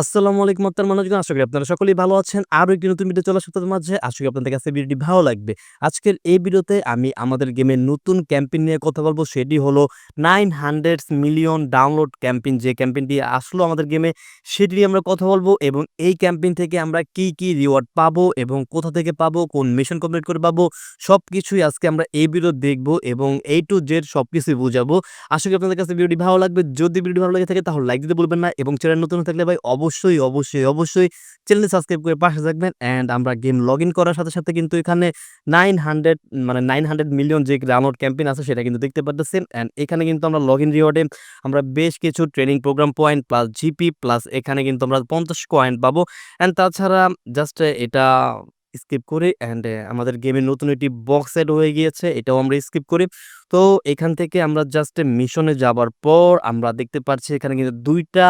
আসসালামু আলাইকুম আত্মার মানুষজন আশা করি আপনারা সকলেই ভালো আছেন। আরও একটি নতুন ভিডিও চলে আপনাদের মাঝে আশা করি আপনাদের কাছে ভিডিওটি ভালো লাগবে। আজকের এই ভিডিওতে আমি আমাদের গেমের নতুন ক্যাম্পেইন নিয়ে কথা বলব। সেটি হলো nine hundred million download campaign. যে ক্যাম্পেইনটি আসলো আমাদের গেমে সেটি নিয়ে আমরা কথা বলব এবং এই ক্যাম্পেইন থেকে আমরা কি কি রিওয়ার্ড পাবো এবং কোথা থেকে পাবো, কোন মিশন কমপ্লিট করে পাবো সব কিছুই আজকে আমরা এই ভিডিও দেখব এবং এই টু জেড সব কিছুই বুঝাবো। আশা করি আপনাদের কাছে ভিডিওটি ভালো লাগবে। যদি ভিডিও ভালো লাগে থাকে তাহলে লাইক দিতে বলবেন না এবং চ্যানেল নতুন থাকলে ভাই অবশ্যই অবশ্যই অবশ্যই অবশ্যই চ্যানেলটি সাবস্ক্রাইব করে পাশে থাকবেন অ্যান্ড আমরা গেম লগ ইন করার সাথে সাথে কিন্তু এখানে নাইন হান্ড্রেড মানে নাইন হান্ড্রেড মিলিয়ন যে ডাউনলোড ক্যাম্পেইন আছে সেটা কিন্তু দেখতে পাচ্ছেন অ্যান্ড এখানে কিন্তু আমরা লগ ইন রিওয়ার্ডে আমরা বেশ কিছু training program point plus GP plus এখানে কিন্তু আমরা পঞ্চাশ পয়েন্ট পাবো অ্যান্ড তাছাড়া জাস্ট এটা স্কিপ করি অ্যান্ড আমাদের গেমের নতুন একটি বক্স সেট হয়ে গিয়েছে, এটাও আমরা স্কিপ করি। তো এখান থেকে আমরা জাস্ট মিশনে যাবার পর আমরা দেখতে পাচ্ছি এখানে কিন্তু দুইটা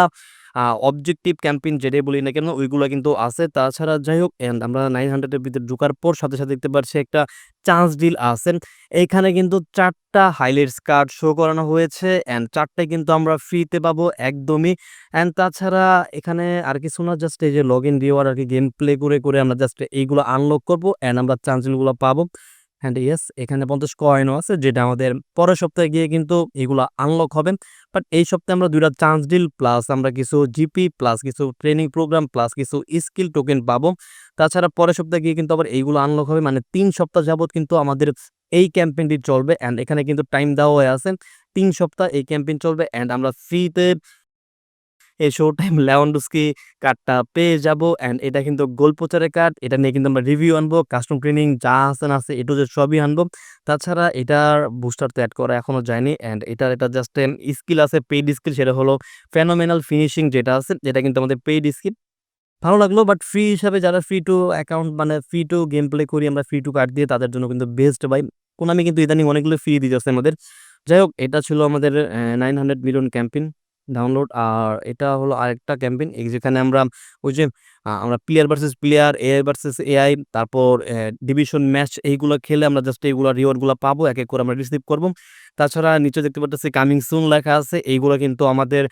অবজেক্টিভ ক্যাম্পেইন যেটাই বলি না কেন, ওইগুলো কিন্তু আছে। তাছাড়া যাই হোক অ্যান্ড আমরা নাইন হান্ড্রেডের ভিতরে ঢুকার পর সাথে সাথে দেখতে পাচ্ছি একটা চান্স ডিল আছে। এখানে কিন্তু চারটা হাইলাইটস কার্ড শো করানো হয়েছে অ্যান্ড চারটাই কিন্তু আমরা ফ্রিতে পাবো একদমই। অ্যান্ড তাছাড়া এখানে আর কিছু না জাস্ট এই যে লগ ইন রিওয়ার্ড আর কি গেম প্লে করে করে আমরা জাস্ট এইগুলো আনলক করব অ্যান্ড আমরা চান্স ডিলগুলো পাবো। অ্যান্ড ইয়েস এখানে পঞ্চাশ কয়েনও আছে, যেটা আমাদের পরের সপ্তাহে গিয়ে কিন্তু এগুলো আনলক হবে। বাট এই সপ্তাহে আমরা দুইটা চান্স ডিল প্লাস আমরা কিছু জিপি প্লাস কিছু ট্রেনিং প্রোগ্রাম প্লাস কিছু স্কিল টোকেন পাবো। তাছাড়া পরের সপ্তাহে গিয়ে কিন্তু আবার এইগুলো আনলক হবে মানে তিন সপ্তাহ যাবত কিন্তু আমাদের এই ক্যাম্পেইনটি চলবে। অ্যান্ড এখানে কিন্তু টাইম দেওয়া হয়ে আছে, তিন সপ্তাহ এই ক্যাম্পেইন চলবে। অ্যান্ড আমরা ফ্রিতে এই শো টাইম লেওয়ান্ডোস্কি কার্ডটা পেয়ে যাব অ্যান্ড এটা কিন্তু গোল প্রচারের কার্ড এটা নিয়ে কিন্তু আমরা রিভিউ আনব কাস্টম ট্রেনিং যা আছে না আছে এটু যে সবই আনব। তাছাড়া এটার বুস্টার তো অ্যাড করা এখনও যায়নি অ্যান্ড এটার এটা জাস্ট স্কিল আছে পেইড স্কিল সেটা হলো ফেনোমেনাল ফিনিশিং যেটা আছে, যেটা কিন্তু আমাদের পেইড স্কিল ভালো লাগল বাট ফ্রি হিসাবে যারা ফ্রি টু অ্যাকাউন্ট মানে ফ্রি টু গেম প্লে করি, আমরা ফ্রি টু কার্ড দিয়ে তাদের জন্য কিন্তু বেস্ট বাই কোনামি কিন্তু ইদানিং অনেকগুলো ফ্রি দিতেছে আমাদের। যাই হোক, এটা ছিল আমাদের nine hundred million campaign download আর এটা হলো আরেকটা ক্যাম্পেইন যেখানে আমরা ওই যে আমরা player versus player, AI versus AI তারপর ডিভিশন ম্যাচ এইগুলো খেলে আমরা জাস্ট এইগুলা রিওয়ার্ডগুলো পাবো। এক, এক করে আমরা রিসিভ করব। তাছাড়া নিচে দেখতে পারতেছি কামিং সুন লেখা আছে। এইগুলো কিন্তু আমাদের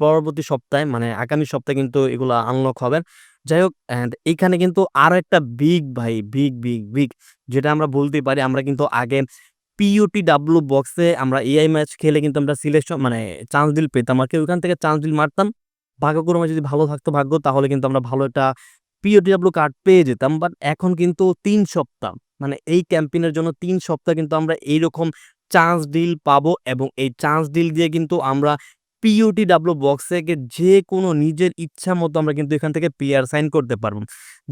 পরবর্তী সপ্তাহে মানে আগামী সপ্তাহে কিন্তু এগুলা আনলক হবে। যাই হোক অ্যান্ড এইখানে কিন্তু আরও একটা বিগ ভাই বিগ, বিগ, বিগ যেটা আমরা বলতেই পারি আমরা কিন্তু আগে পিওটিডাব্লিউ বক্সে আমরা এআই ম্যাচ খেলে কিন্তু আমরা সিলেকশন মানে চান্স ডিল পেতাম আর কি, ওইখান থেকে চান্স ডিল মারতাম। ভাগ্যক্রমে যদি ভালো থাকতো ভাগ্য, তাহলে কিন্তু আমরা ভালো একটা পিওটিডাব্লিউ কার্ড পেয়ে যেতাম। বাট এখন কিন্তু তিন সপ্তাহ মানে এই ক্যাম্পেইনের জন্য তিন সপ্তাহ কিন্তু আমরা এইরকম চান্স ডিল পাবো এবং এই চান্স ডিল দিয়ে কিন্তু আমরা পিওটিডাব্লিউ বক্স থেকে যে কোনো নিজের ইচ্ছা মতো আমরা কিন্তু এখান থেকে প্লেয়ার সাইন করতে পারব।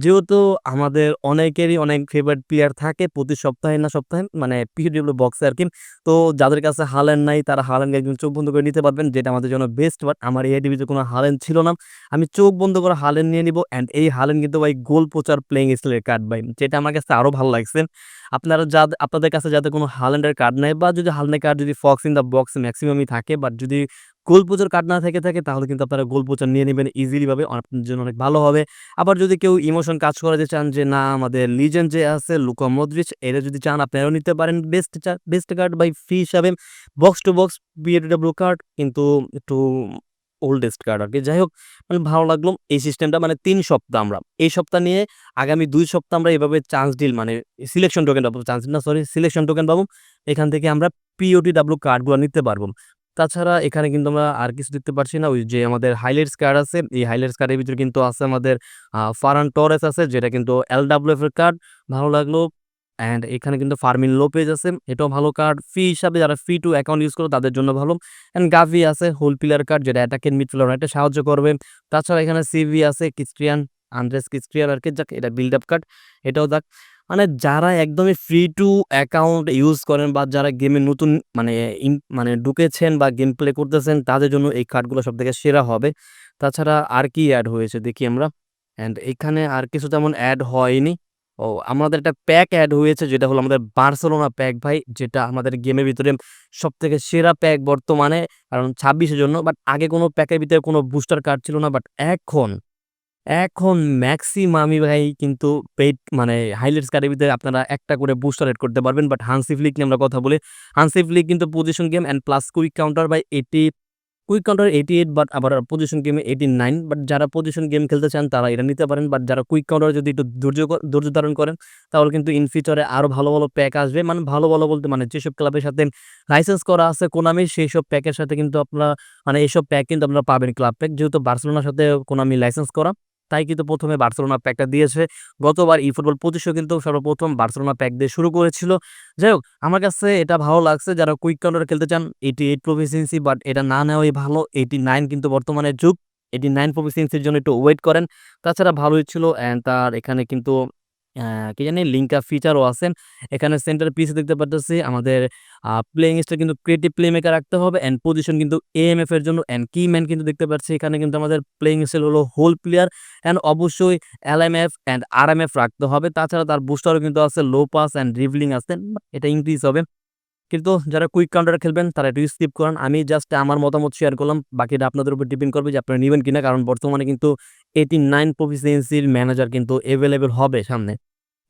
যেহেতু আমাদের অনেকেরই অনেক ফেভারিট প্লেয়ার থাকে প্রতি সপ্তাহে না সপ্তাহে মানে পিওটিডাব্লিউ বক্সে আরকি। তো যাদের কাছে হাল্যান্ড নাই, তারা হাল্যান্ডকে একদম চোখ বন্ধ করে নিতে পারবেন, যেটা আমাদের জন্য বেস্ট বাট আমার এই ডিভিতে কোনো হাল্যান্ড ছিল না। আমি চোখ বন্ধ করে হাল্যান্ড নিয়ে নিবো অ্যান্ড এই হাল্যান্ড কিন্তু ভাই গোল প্রচার প্লেইং স্টাইলের কার্ড ভাই, যেটা আমার কাছে আরও ভালো লাগছে। আপনারা যাদ আপনাদের কাছে যাতে কোনো হাল্যান্ডের কার্ড নাই, বা যদি হাল্যান্ডের কার্ড যদি ফক্স ইন দ্য বক্স ম্যাক্সিমামই থাকে বাট যদি গোল পোচার কার্ড না থেকে থাকে, তাহলে কিন্তু আপনারা গোল পোচার নিয়ে নেবেন ইজিলিভাবে আপনার জন্য অনেক ভালো হবে। আবার যদি কেউ ইমোশন কাজ করাতে চান যে, না, আমাদের লিজেন্ড যে আছে, লুকা মদ্রিচ এরা যদি চান, আপনারাও নিতে পারেন best best card by free হিসাবে box to box POTW card কিন্তু একটু ওল্ডেস্ট কার্ড আর কি যাই হোক মানে ভালো লাগল এই সিস্টেমটা মানে তিন সপ্তাহ আমরা। এই সপ্তাহ নিয়ে আগামী দুই সপ্তাহ আমরা এভাবে চান্স ডিল মানে সিলেকশন টোকেন পাবো। চান্স ডিল না সরি সিলেকশন টোকেন পাবো। এখান থেকে আমরা পিওটিডাব্লিউ কার্ডগুলো নিতে পারব। তাছাড়া এখানে কিন্তু আমরা আর কিছু দেখতে পারছি না। ওই যে আমাদের হাইলাইটস কার্ড আছে। এই হাইলাইটস কার্ডের ভিতরে কিন্তু আছে আমাদের ফারান টরেস আছে, যেটা কিন্তু এলডব্লিউএফ এর কার্ড। ভালো লাগল। অ্যান্ড এখানে কিন্তু ফার্মিন লোপেজ আছে। এটাও ভালো কার্ড। ফি হিসাবে যারা ফি টু অ্যাকাউন্ট ইউজ করে, তাদের জন্য ভালো। অ্যান্ড গাভি আছে হোল প্লেয়ার কার্ড যেটা অ্যাটাকিং মিডফিল্ডার অনেকটা সাহায্য করবে। তাছাড়া এখানে সিভি আছে ক্রিস্টিয়ান আন্দ্রেস ক্রিস্টিয়ান আরকি যাক, এটা বিল্ড আপ কার্ড। এটাও যাক মানে যারা একদমই ফ্রি টু অ্যাকাউন্ট ইউজ করেন বা যারা গেমে নতুন মানে মানে ঢুকেছেন বা গেম প্লে করতেছেন তাদের জন্য এই কার্ডগুলো সব থেকে সেরা হবে। তাছাড়া আর কি অ্যাড হয়েছে দেখি আমরা। অ্যান্ড এখানে আর কিছু তেমন অ্যাড হয়নি। ও আমাদের একটা প্যাক অ্যাড হয়েছে যেটা হলো আমাদের বার্সেলোনা প্যাক ভাই যেটা আমাদের গেমের ভিতরে সব থেকে সেরা প্যাক বর্তমানে কারণ ছাব্বিশের জন্য বাট আগে কোনো প্যাকের ভিতরে কোনো বুস্টার কার্ড ছিল না বাট এখন, এখন ম্যাক্সিমামি ভাই কিন্তু পেইড মানে হাইলাইটস ভিতরে আপনারা একটা করে বুস্টার এড করতে পারবেন। বাট হান্সি ফ্লিক নিয়ে আমরা কথা বলি। হান্সি ফ্লিক কিন্তু position game and plus quick counter ভাই এটি কুইক কাউন্টার 88 বাট আবার পজিশন গেমে 89 বাট যারা পজিশন গেম খেলতে চান তারা এটা নিতে পারেন। বাট যারা কুইক কাউন্টার যদি একটু ধৈর্য ধৈর্য ধারণ করেন তাহলে কিন্তু ইন ফিউচারে আরও ভালো, ভালো প্যাক আসবে। মানে ভালো, ভালো বলতে মানে যেসব ক্লাবের সাথে লাইসেন্স করা আছে কোনামি সেই সব প্যাকের সাথে কিন্তু আপনারা মানে এইসব প্যাক কিন্তু আপনারা পাবেন ক্লাব প্যাক। যেহেতু বার্সেলোনার সাথে কোনামি লাইসেন্স করা তাই কিন্তু ১ম এ বার্সেলোনা প্যাকটা দিয়েছে। গতবার ই ফুটবল পঁচিশও কিন্তু সর্বপ্রথম বার্সেলোনা প্যাক দিয়ে শুরু করেছিল। যাই হোক, আমার কাছে এটা ভালো লাগছে, যারা কুইক কাউন্টার খেলতে চান 88 প্রফিসিয়েন্সি বাট এটা না নেওয়াই ভালো। 89 কিন্তু বর্তমানে যুগ। 89 প্রফিসিয়েন্সির জন্য একটু ওয়েট করেন। তাছাড়া ভালোই ছিল অ্যান্ড তার এখানে কিন্তু কি জানি লিঙ্কা ফিচারও আছে। এখানে সেন্টার পিসে দেখতে পারতেছি, আমাদের প্লেইং স্টাইল কিন্তু ক্রিয়েটিভ প্লেমেকার রাখতে হবে অ্যান্ড পজিশন কিন্তু এএমএফ এর জন্য অ্যান্ড কি ম্যান কিন্তু দেখতে পাচ্ছি এখানে কিন্তু আমাদের প্লেইং স্টাইল হলো হোল প্লেয়ার অ্যান্ড অবশ্যই এলএমএফ অ্যান্ড আরএমএফ রাখতে হবে। তাছাড়া তার বুস্টারও কিন্তু আছে লো পাস অ্যান্ড ড্রিবলিং আছে। এটা ইনক্রিজ হবে। কিন্তু যারা কুইক কাউন্টার খেলবেন, তারা একটু স্কিপ করেন। আমি জাস্ট আমার মতামত শেয়ার করলাম। বাকিটা আপনাদের উপর ডিপেন্ড করবে যে আপনারা নিবেন কিনা। কারণ বর্তমানে কিন্তু 89 প্রফিসিয়েন্সির ম্যানেজার কিন্তু এভেইলেবল হবে সামনে।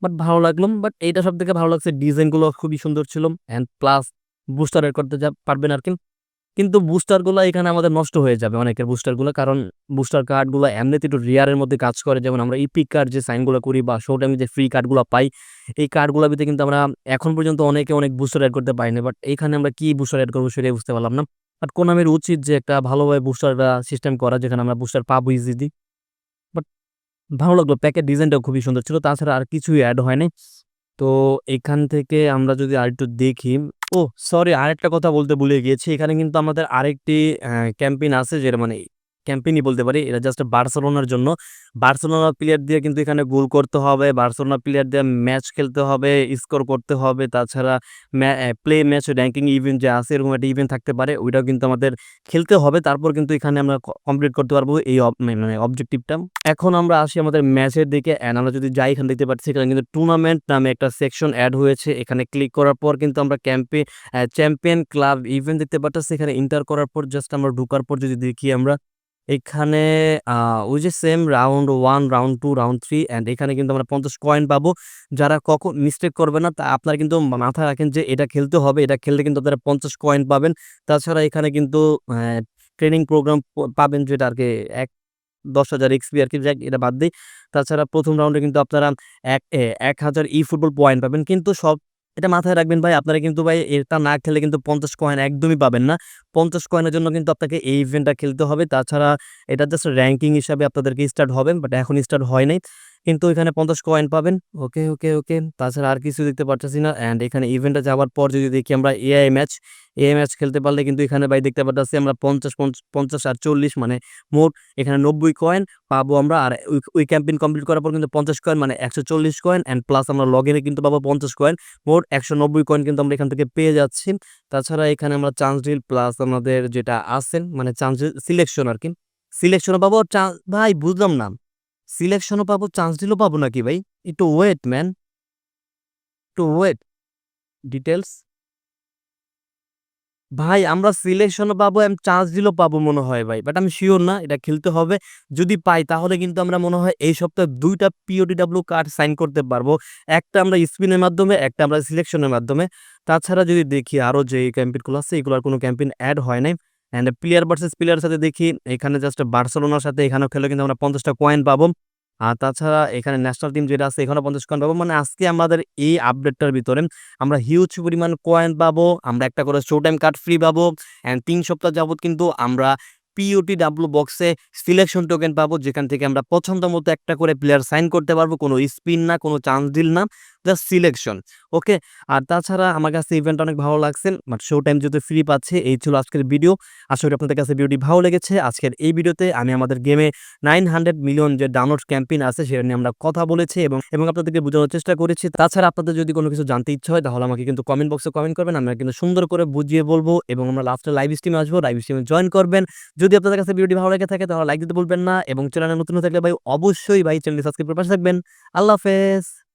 বাট ভালো লাগল। বাট এইটা সবথেকে ভালো লাগছে ডিজাইনগুলো খুবই সুন্দর ছিল অ্যান্ড প্লাস বুস্টার এড করতে পারবেন আরকি। কিন্তু বুস্টারগুলা এখানে আমাদের নষ্ট হয়ে যাবে অনেকের বুস্টারগুলা। কারণ বুস্টার কার্ডগুলা এমনিতে একটু রেয়ারের মধ্যে কাজ করে। যেমন আমরা ইপিক কার্ড যে সাইনগুলা করি বা শো টাইমে যে ফ্রি কার্ডগুলা পাই, এই কার্ডগুলা পেতে কিন্তু আমরা এখন পর্যন্ত অনেকে অনেক বুস্টার এড করতে পারিনি। বাট এইখানে আমরা কি বুস্টার এড করব সেটাই বুঝতে পারলাম না। বাট Konamiর উচিত যে একটা ভালোভাবে বুস্টার সিস্টেম করা যেখানে আমরা বুস্টার পাবো ইজিলি। ভালো লাগল। প্যাকের ডিজাইনটাও খুবই সুন্দর ছিল। তাছাড়া আর কিছুই অ্যাড হয়নি। তো এখান থেকে আমরা যদি আরেকটু দেখি ও সরি আরেকটা কথা বলতে ভুলে গিয়েছি। এখানে কিন্তু আমাদের আরেকটি ক্যাম্পেইন আছে, যেটা মানে ক্যাম্পেইনই বলতে পারি। এটা জাস্ট বার্সেলোনার জন্য। বার্সেলোনা প্লেয়ার দিয়ে কিন্তু এখানে গোল করতে হবে। বার্সেলোনা প্লেয়ার দিয়ে ম্যাচ খেলতে হবে, স্কোর করতে হবে। তাছাড়া প্লে ম্যাচ র্যাঙ্কিং ইভেন্ট যে আছে এরকম একটা ইভেন্ট থাকতে পারে। ওইটাও কিন্তু আমাদের খেলতে হবে। তারপর কিন্তু এখানে আমরা কমপ্লিট করতে পারব এই মানে অবজেক্টিভটা। এখন আমরা আসি আমাদের ম্যাচের দিকে অ্যান্ড আমরা যদি যাই এখানে দেখতে পাচ্ছি এখানে কিন্তু টুর্নামেন্ট নামে একটা সেকশন অ্যাড হয়েছে। এখানে ক্লিক করার পর কিন্তু আমরা ক্যাম্পে চ্যাম্পিয়ন ক্লাব ইভেন্ট দেখতে পারতেছি। এখানে ইন্টার করার পর জাস্ট আমরা ঢোকার পর যদি দেখি আমরা এখানে ওই যে same round 1, round 2, round 3 and এখানে কিন্তু আমরা ৫০ কয়েন পাবো। যারা কখন মিস্টেক করবে না তা আপনারা কিন্তু মাথায় রাখেন যে এটা খেলতে হবে। এটা খেললে কিন্তু আপনারা ৫০ কয়েন পাবেন। তাছাড়া এখানে কিন্তু ট্রেনিং প্রোগ্রাম পাবেন যেটা আরকি এক ১০,০০০ এক্সপি আরকি যাক এটা বাদ দেই। তাছাড়া ১ম রাউন্ডে কিন্তু আপনারা এক এ ১,০০০ ফুটবল পয়েন্ট পাবেন। কিন্তু সব এটা মাথায় রাখবেন ভাই, আপনারা কিন্তু ভাই এটা না খেলে কিন্তু ৫০ কয়েন একদমই পাবেন না। ৫০ কয়েনের জন্য কিন্তু আপনাকে এই ইভেন্টটা খেলতে হবে। তাছাড়া এটা জাস্ট র্যাঙ্কিং হিসাবে আপনাদেরকে স্টার্ট হবে। বাট এখন স্টার্ট হয় নাই। কিন্তু এখানে ৫০ কয়েন পাবেন। ওকে, ওকে, ওকে। তাছাড়া আর কিছু দেখতে পারতেছি না অ্যান্ড এখানে ইভেন্টে যাওয়ার পর যদি দেখি আমরা এআই ম্যাচ, এআই ম্যাচ খেলতে পারলে কিন্তু এখানে ভাই দেখতে পারতেছি আমরা ৫০ পঞ্চ ৫০ আর ৪০ মানে মোট এখানে ৯০ কয়েন পাবো আমরা। আর ওই ক্যাম্পেইন কমপ্লিট করার পর কিন্তু ৫০ কয়েন মানে ১৪০ কয়েন অ্যান্ড প্লাস আমরা লগইনে কিন্তু পাবো ৫০ কয়েন। মোট ১৯০ কয়েন কিন্তু আমরা এখান থেকে পেয়ে যাচ্ছি। তাছাড়া এখানে আমরা চান্স ডিল প্লাস আমাদের যেটা আছে মানে চান্স সিলেকশন আরকি। সিলেকশনও পাবো চা ভাই বুঝলাম না। সিলেকশনও পাবো, চান্স ডিলও পাবো নাকি ভাই? একটু ওয়েট ম্যান। একটু ওয়েট। ডিটেলস ভাই আমরা সিলেকশনও পাবো অ্যান্ড চান্স ডিলও পাবো মনে হয় ভাই। বাট আমি শিওর না। এটা খেলতে হবে। যদি পাই তাহলে কিন্তু আমরা মনে হয় এই সপ্তাহে ২ টা POTW কার্ড সাইন করতে পারব। একটা আমরা স্পিনের মাধ্যমে, একটা আমরা সিলেকশনের মাধ্যমে। তাছাড়া যদি দেখি আরও যে ক্যাম্পেইনগুলো আছে এগুলার কোনো ক্যাম্পেইন অ্যাড হয় নাই। অ্যান্ড প্লেয়ার ভার্সেস প্লেয়ার সাথে দেখি, এখানে জাস্ট বার্সেলোনার সাথে এখানেও খেলে কিন্তু আমরা পঞ্চাশটা কয়েন পাবো। আর তাছাড়া এখানে ন্যাশনাল টিম যেটা আছে এখানে পঞ্চাশ কয়েন পাবো। মানে আজকে আমাদের এই আপডেটটার ভিতরে আমরা হিউজ পরিমাণ কয়েন পাবো। আমরা একটা করে শো টাইম কার্ড ফ্রি পাবো অ্যান্ড তিন সপ্তাহ যাবত কিন্তু আমরা POTW বক্সে সিলেকশন টোকেন পাবো যেখান থেকে আমরা পছন্দ মতো একটা করে প্লেয়ার সাইন করতে পারব। কোনো স্পিন না, কোনো চান্স ডিল না। Just selection. ওকে? আর তাছাড়া আমার কাছে ইভেন্টটা অনেক ভালো লাগছে। বাট শো টাইম যেহেতু ফ্রি পাচ্ছে এই ছিল আজকের ভিডিও। আশা করি আপনাদের কাছে ভিডিওটি ভালো লেগেছে। আজকের এই ভিডিওতে আমি আমাদের গেমে 900 মিলিয়ন যে ডাউনলোড ক্যাম্পেইন আছে সেটা নিয়ে আমরা কথা বলেছি এবং এবং আপনাদেরকে বোঝানোর চেষ্টা করেছি। তাছাড়া আপনাদের যদি কোনো কিছু জানতে ইচ্ছা হয় তাহলে আমাকে কিন্তু কমেন্ট বক্সে কমেন্ট করবেন। আমরা কিন্তু সুন্দর করে বুঝিয়ে বলব এবং আমরা লাস্টে লাইভ স্ট্রিমে আসব। লাইভ স্ট্রিমে জয়েন করবেন। যদি আপনাদের কাছে ভিডিওটি ভালো লাগে থাকে, তাহলে লাইক দিতে বলবেন না এবং চ্যানেলে নতুন থাকলে ভাই অবশ্যই ভাই চ্যানেলটি সাবস্ক্রাইব করে পাশে থাকবেন। আল্লাহ হাফেজ।